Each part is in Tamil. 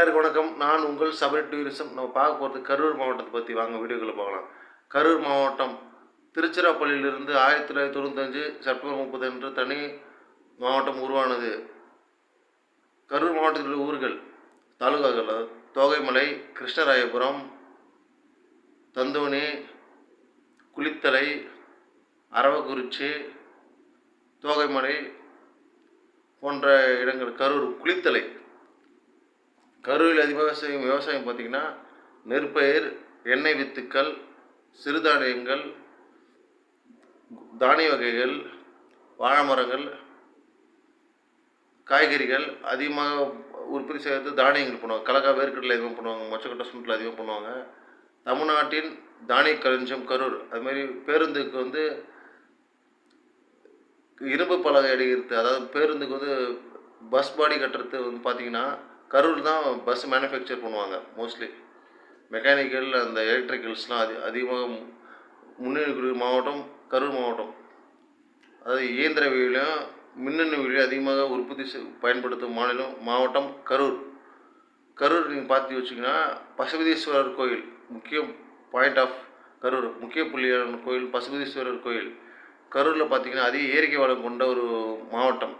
எல்லாருக்கும் வணக்கம். நான் உங்கள் சபரி டூரிசம். நம்ம பார்க்க போகிறது கரூர் மாவட்டத்தை பற்றி வாங்க வீடியோக்களை பார்க்கலாம் கரூர் மாவட்டம் திருச்சிராப்பள்ளியிலிருந்து ஆயிரத்தி தொள்ளாயிரத்தி தொண்ணூத்தஞ்சு செப்டம்பர் முப்பது அன்று தனி மாவட்டம் உருவானது. கரூர் மாவட்டத்தில் உள்ள ஊர்கள் தாலுகாக்கள் தோகைமலை கிருஷ்ணராயபுரம் தந்தோணி குளித்தலை அரவக்குறிச்சி தோகைமலை போன்ற இடங்கள். கரூர் குளித்தலை. கரூரில் அதிகமாக விவசாயம் விவசாயம் பார்த்திங்கன்னா நெற்பயிர் எண்ணெய் வித்துக்கள் சிறுதானியங்கள் தானிய வகைகள் வாழை மரங்கள் காய்கறிகள் அதிகமாக உற்பத்தி செய்கிறது தானியங்கள் பண்ணுவாங்க. கலக்கா வேர்க்கடலை அதிகமாக பண்ணுவாங்க மொச்சக்கொட்டை சுண்டில் அதிகமாக பண்ணுவாங்க. தமிழ்நாட்டின் தானிய களஞ்சியம் கரூர். அதுமாரி பேருந்துக்கு வந்து இரும்பு பலகை அடிக்கிறது அதாவது பேருந்துக்கு வந்து பஸ் பாடி கட்டுறது வந்து பார்த்திங்கன்னா கரூர் தான் பஸ் மேனுஃபேக்சர் பண்ணுவாங்க மோஸ்ட்லி மெக்கானிக்கல் அந்த எலக்ட்ரிக்கல்ஸ்லாம் அதி அதிகமாக மு- முன்னணி மாவட்டம் கரூர் மாவட்டம். அதாவது இயந்திரவியலையும் மின்னணு வியலையும் அதிகமாக உற்பத்தி பயன்படுத்தும் மாநிலம் மாவட்டம் கரூர். கரூர் நீங்கள் பார்த்து வச்சிங்கன்னா பசுபதீஸ்வரர் கோயில் முக்கிய பாயிண்ட் ஆஃப் கரூர் முக்கிய புள்ளியான கோயில் பசுபதீஸ்வரர் கோயில். கரூரில் பார்த்தீங்கன்னா அதிக இயற்கை வளம் கொண்ட ஒரு மாவட்டம்.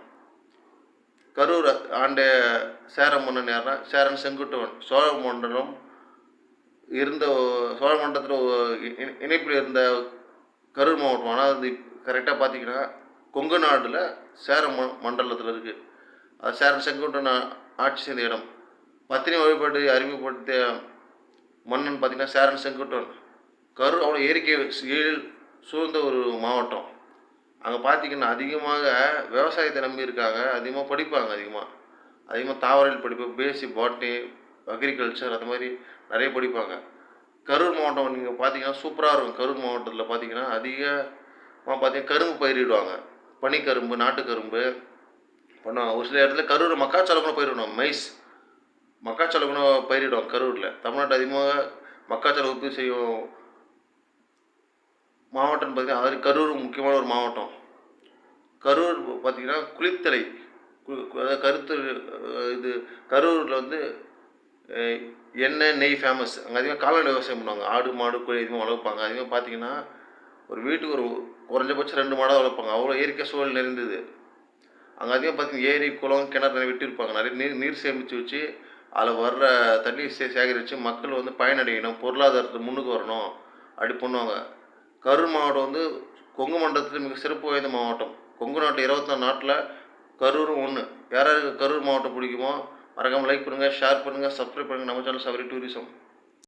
கரூர் ஆண்ட சேர மன்னன் யாருன்னா சேரன் செங்குட்டுவன். சோழ மண்டலம் இருந்த சோழ மண்டலத்தில் இணைப்பில் இருந்த கரூர் மாவட்டம் ஆனால் அது கரெக்டாக பார்த்தீங்கன்னா கொங்கு நாட்டில் சேர ம மண்டலத்தில் இருக்குது அது சேரன் செங்குட்டன் ஆட்சி செய்த இடம். பத்தினி வழிபாடு அறிமுகப்படுத்திய மன்னன் பார்த்தீங்கன்னா சேரன் செங்குட்டுவன். கரூர் அவ்வளோ இயற்கை எழில் சூழ்ந்த ஒரு மாவட்டம். அங்கே பார்த்தீங்கன்னா அதிகமாக விவசாயத்தை நம்பி இருக்காங்க. அதிகமாக படிப்பாங்க அதிகமாக அதிகமாக தாவரல் படிப்பு பேசி பாட்னி அக்ரிகல்ச்சர் அது மாதிரி நிறைய படிப்பாங்க. கரூர் மாவட்டம் நீங்கள் பார்த்தீங்கன்னா சூப்பராக இருக்கும். கரூர் மாவட்டத்தில் பார்த்தீங்கன்னா அதிகமாக பார்த்தீங்கன்னா கரும்பு பயிரிடுவாங்க. பனிக்கரும்பு நாட்டுக்கரும்பு பண்ணுவாங்க. ஒரு சில இடத்துல கரூர் மக்காச்சோளம் கூட பயிரிடுவாங்க மைஸ். மக்காச்சோளம் கூட பயிரிடுவாங்க கரூரில். தமிழ்நாட்டு அதிகமாக மக்காச்சோளம் உற்பத்தி செய்யும் மாவட்டம்னு பார்த்தீங்கன்னா அது கரூர் முக்கியமான ஒரு மாவட்டம். கரூர் பார்த்திங்கன்னா குளித்தலை. கு- அதாவது கருத்து இது கரூரில் வந்து எண்ணெய் நெய் ஃபேமஸ் அங்கே அதிகமாக கால்நடை விவசாயம் பண்ணுவாங்க. ஆடு மாடு கோழி அதிகமாக வளர்ப்பாங்க. அதிகமாக பார்த்தீங்கன்னா ஒரு வீட்டுக்கு ஒரு குறைஞ்சபட்சம் ரெண்டு மாடாக வளர்ப்பாங்க. அவ்வளோ இயற்கை சூழல் நிறைந்தது. அங்கே அதிகமாக பார்த்தீங்கன்னா ஏரி குளம் கிணறு நிறைய விட்டிருப்பாங்க. நிறைய நீர் நீர் சேமித்து வச்சு அதில் வர்ற தண்ணி சே சேகரித்து மக்கள் வந்து பயனடையணும் பொருளாதாரத்தை முன்னுக்கு வரணும். அப்படி பண்ணுவாங்க. கரூர் மாவட்டம் வந்து கொங்கு மண்டலத்தில் மிக சிறப்பு வாய்ந்த மாவட்டம். கொங்கு நாட்டு இருபத்தாறு நாட்டில் கரூரும் ஒன்று யார் யாருக்கு கரூர் மாவட்டம் பிடிக்குமோ மறக்காமல் லைக் பண்ணுங்கள் ஷேர் பண்ணுங்கள் சப்ஸ்கிரைப் பண்ணுங்கள் நம்ம சேனல் சவரி டூரிசம்